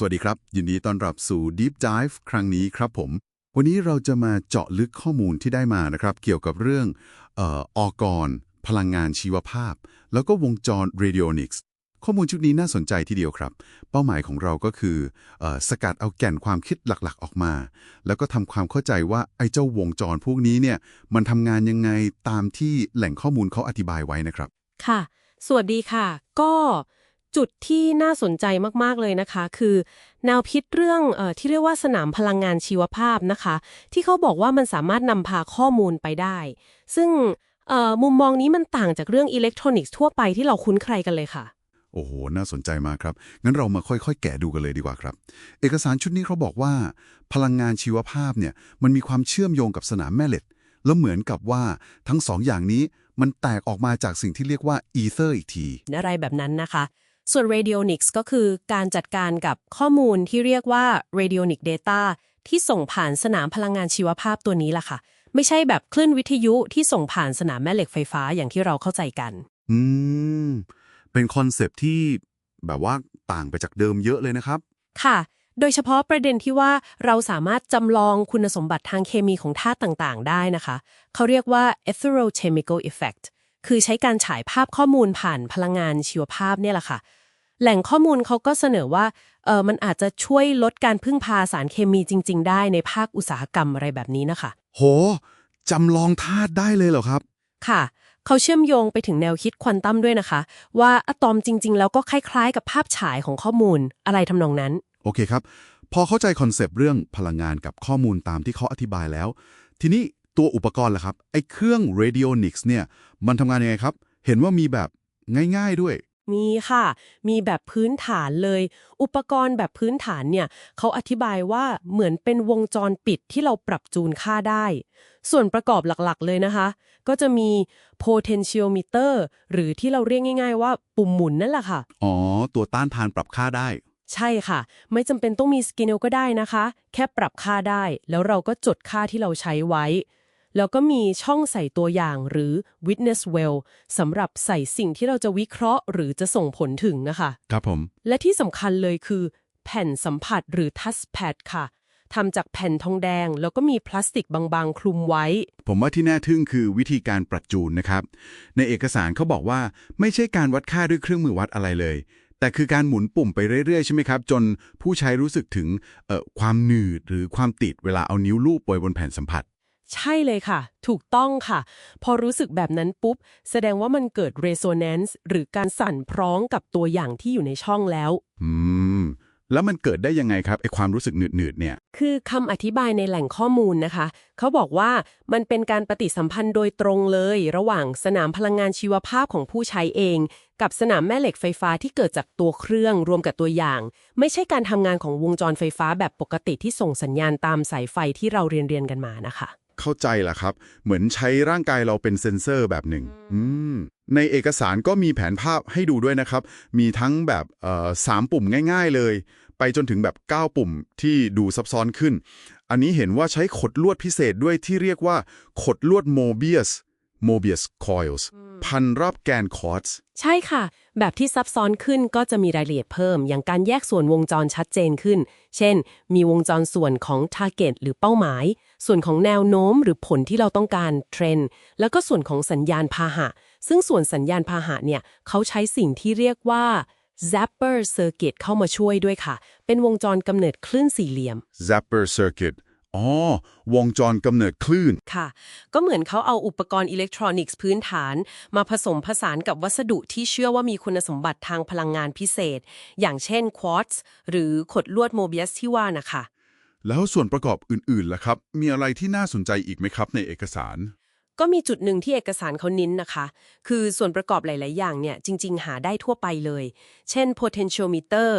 สวัสดีครับ ยินดีต้อนรับสู่ Deep Dive ครั้งนี้ครับผม วันนี้เราจะมาเจาะลึกข้อมูลที่ได้มานะครับ เกี่ยวกับเรื่องเอ่อออกร พลังงานชีวภาพ แล้วก็วงจร radionics ข้อมูลชุดนี้น่าสนใจทีเดียวครับ เป้าหมายของเราก็คือเออสกัดเอาแก่นความคิดหลักๆ ออกมา แล้วก็ทำความเข้าใจว่าไอ้เจ้าวงจรพวกนี้เนี่ยมันทำงานยังไงตามที่แหล่งข้อมูลเขาอธิบายไว้นะครับ ค่ะ สวัสดีค่ะ ก็ จุดที่น่าสนใจมาก ๆ เลยนะคะ คือ แนวคิดเรื่องเออที่เรียกว่าสนามพลังงานชีวภาพนะคะ ที่เขาบอกว่ามันสามารถนำพาข้อมูลไปได้ ซึ่งเอ่อมุมมองนี้มันต่างจากเรื่องอิเล็กทรอนิกส์ทั่วไปที่เราคุ้นเคยกันเลยค่ะ โอ้โห น่าสนใจมากครับ งั้นเรามาค่อยๆ แกะดูกันเลยดีกว่าครับ เอกสารชุดนี้เขาบอกว่า พลังงานชีวภาพเนี่ยมันมีความเชื่อมโยงกับสนามแม่เหล็กแล้วเหมือนกับว่าทั้งสองอย่างนี้มันแตกออกมาจากสิ่งที่เรียกว่าอีเทอร์อีกทีอะไรแบบนั้นนะคะ ส่วน radionics ก็คือการจัดการกับข้อมูลที่เรียกว่า radionic data ที่ส่งผ่านสนามพลังงานชีวภาพตัวนี้ล่ะค่ะ ไม่ใช่แบบคลื่นวิทยุที่ส่งผ่านสนามแม่เหล็กไฟฟ้าอย่างที่เราเข้าใจกัน อืม เป็นคอนเซปต์ที่แบบว่าต่างไปจากเดิมเยอะเลยนะครับ ค่ะ โดยเฉพาะประเด็นที่ว่าเราสามารถจำลองคุณสมบัติทางเคมีของธาตุต่างๆ ได้นะคะ เขาเรียกว่า etherochemical effect คือใช้การฉายภาพข้อมูลผ่านพลังงานชีวภาพเนี่ยแหละค่ะ แหล่งข้อมูลเขาก็เสนอว่าเออมันอาจจะช่วยลดการพึ่งพาสารเคมีจริง ๆ ได้ในภาคอุตสาหกรรมอะไรแบบนี้นะคะ โหจำลองธาตุได้เลยเหรอครับ ค่ะ เขาเชื่อมโยงไปถึงแนวคิดควอนตัมด้วยนะคะ ว่าอะตอมจริง ๆ แล้วก็คล้ายๆ กับภาพฉายของข้อมูลอะไรทำนองนั้น โอเคครับ พอเข้าใจคอนเซปต์เรื่องพลังงานกับข้อมูลตามที่เขาอธิบายแล้ว ทีนี้ตัวอุปกรณ์ล่ะครับไอ้เครื่อง radionics เนี่ยมันทำงานยังไงครับ เห็นว่ามีแบบง่าย ๆด้วย มีค่ะ มีแบบพื้นฐานเลย อุปกรณ์แบบพื้นฐานเนี่ยเขาอธิบายว่าเหมือนเป็นวงจรปิดที่เราปรับจูนค่าได้ ส่วนประกอบหลักๆ เลยนะคะ ก็จะมี potentiometer หรือที่เราเรียกง่าย ๆ ว่าปุ่มหมุนนั่นแหละค่ะ อ๋อ ตัวต้านทานปรับค่าได้ ใช่ค่ะ ไม่จำเป็นต้องมีสกินเนลก็ได้นะคะ แค่ปรับค่าได้ แล้วเราก็จดค่าที่เราใช้ไว้ แล้วก็มีช่องใส่ตัวอย่างหรือ witness well สำหรับใส่สิ่งที่เราจะวิเคราะห์ หรือจะส่งผลถึงนะคะครับผม และที่สำคัญเลยคือ แผ่นสัมผัสหรือ touch pad ค่ะทำจากแผ่นทองแดง แล้วก็มีพลาสติกบางๆ คลุมไว้ ผมว่าที่น่าทึ่งคือวิธีการปรับจูนนะครับ ในเอกสารเขาบอกว่าไม่ใช่การวัดค่าด้วยเครื่องมือวัดอะไรเลย แต่คือการหมุนปุ่มไปเรื่อยๆ ใช่ไหมครับ จนผู้ใช้รู้สึกถึงเอ่อความหนืดหรือความติดเวลาเอานิ้วลูบไปบนแผ่นสัมผัส ใช่เลยค่ะ ถูกต้องค่ะ พอรู้สึกแบบนั้นปุ๊บ แสดงว่ามันเกิด resonance หรือการสั่นพร้องกับตัวอย่างที่อยู่ในช่องแล้ว อืม แล้วมันเกิดได้ยังไงครับไอความรู้สึกหนืดๆเนี่ย คือคำอธิบายในแหล่งข้อมูลนะคะ เขาบอกว่ามันเป็นการปฏิสัมพันธ์โดยตรงเลย ระหว่างสนามพลังงานชีวภาพของผู้ใช้เอง กับสนามแม่เหล็กไฟฟ้าที่เกิดจากตัวเครื่องรวมกับตัวอย่าง ไม่ใช่การทำงานของวงจรไฟฟ้าแบบปกติที่ส่งสัญญาณตามสายไฟที่เราเรียนเรียนๆกันมานะคะ เข้าใจละครับ เหมือนใช้ร่างกายเราเป็นเซ็นเซอร์แบบหนึ่งอืมในเอกสารก็มีแผนภาพให้ดูด้วยนะครับ มีทั้งแบบเอ่อสามปุ่มง่าย ๆเลย ไปจนถึงแบบ 9 ปุ่มที่ดูซับซ้อนขึ้น อันนี้เห็นว่าใช้ขดลวดพิเศษด้วยที่เรียกว่า ขดลวดโมเบียส Mobius coils พันรอบแกนคอร์สใช่ค่ะ แบบที่ซับซ้อนขึ้นก็จะมีรายละเอียดเพิ่ม อย่างการแยกส่วนวงจรชัดเจนขึ้น เช่น มีวงจรส่วนของ target หรือเป้าหมาย ส่วนของแนวโน้มหรือผลที่เราต้องการเทรนด์แล้วก็ส่วนของสัญญาณพาหะ ซึ่งส่วนสัญญาณพาหะเนี่ยเขาใช้สิ่งที่เรียกว่า zapper circuit เข้ามาช่วยด้วยค่ะ เป็นวงจรกำเนิดคลื่นสี่เหลี่ยม Zapper circuit อ๋อ วงจรกำเนิดคลื่น ค่ะ ก็เหมือนเขาเอาอุปกรณ์อิเล็กทรอนิกส์พื้นฐาน มาผสมผสานกับวัสดุที่เชื่อว่ามีคุณสมบัติทางพลังงานพิเศษ อย่างเช่นควอตซ์หรือขดลวดโมเบียสที่ว่านะคะ แล้วส่วนประกอบอื่นๆล่ะครับ มีอะไรที่น่าสนใจอีกไหมครับในเอกสาร ก็มีจุดหนึ่งที่เอกสารเขาเนิ้นนะคะ คือส่วนประกอบหลาย ๆ อย่างเนี่ยจริง ๆ หาได้ทั่วไปเลย เช่น potentiometer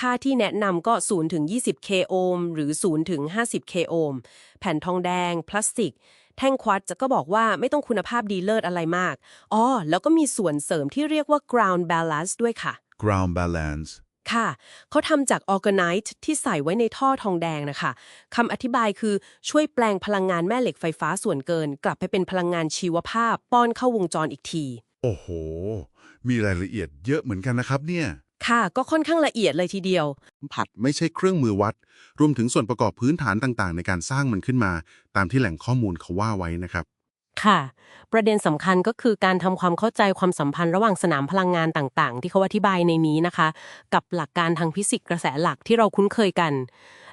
ค่าที่แนะนำก็0ถึง20 k โอห์มหรือ0ถึง50 k โอห์มแผ่นทองแดง พลาสติก แท่งควอตซ์ก็บอกว่าไม่ต้องคุณภาพดีเลิศอะไรมาก อ๋อ แล้วก็มีส่วนเสริมที่เรียกว่า ground balance ด้วยค่ะ ground balance ค่ะ เขาทำจากออร์แกไนซ์ที่ใส่ไว้ในท่อทองแดงนะคะคำอธิบายคือช่วยแปลงพลังงานแม่เหล็กไฟฟ้าส่วนเกิน กลับไปเป็นพลังงานชีวภาพ ป้อนเข้าวงจรอีกที โอ้โห มีรายละเอียดเยอะเหมือนกันนะครับเนี่ย ค่ะ ก็ค่อนข้างละเอียดเลยทีเดียว ผัดไม่ใช่เครื่องมือวัด รวมถึงส่วนประกอบพื้นฐานต่างๆ ในการสร้างมันขึ้นมา ตามที่แหล่งข้อมูลเขาว่าไว้นะครับ ค่ะ ประเด็นสำคัญก็คือการทำความเข้าใจความสัมพันธ์ระหว่างสนามพลังงานต่างๆ ที่เขาอธิบายในนี้นะคะ กับหลักการทางฟิสิกส์กระแสหลักที่เราคุ้นเคยกัน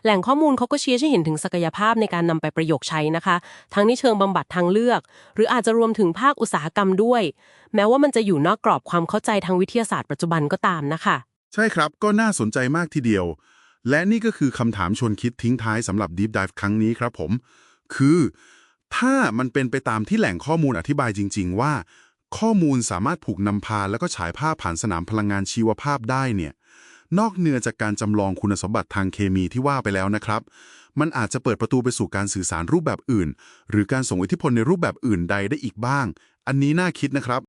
แหล่งข้อมูลเขาก็เชี้ให้เห็นถึงศักยภาพในการนำไปประโยคใช้นะคะ ทั้งในเชิงบำบัดทางเลือก หรืออาจจะรวมถึงภาคอุตสาหกรรมด้วย แม้ว่ามันจะอยู่นอกกรอบความเข้าใจทางวิทยาศาสตร์ปัจจุบันก็ตามนะคะ ใช่ครับก็น่าสนใจมากทีเดียว และนี่ก็คือคำถามชวนคิดทิ้งท้ายสำหรับ Deep Dive ครั้งนี้ครับผม คือ ถ้ามันเป็นไปตามที่แหล่งข้อมูลอธิบายจริง ๆ ว่า ข้อมูลสามารถผูกนำพาแล้วก็ฉายภาพผ่านสนามพลังงานชีวภาพได้เนี่ย นอกเหนือจากการจำลองคุณสมบัติทางเคมีที่ว่าไปแล้วนะครับ มันอาจจะเปิดประตูไปสู่การสื่อสารรูปแบบอื่น หรือการส่งอิทธิพลในรูปแบบอื่นใดได้อีกบ้าง อันนี้น่าคิดนะครับ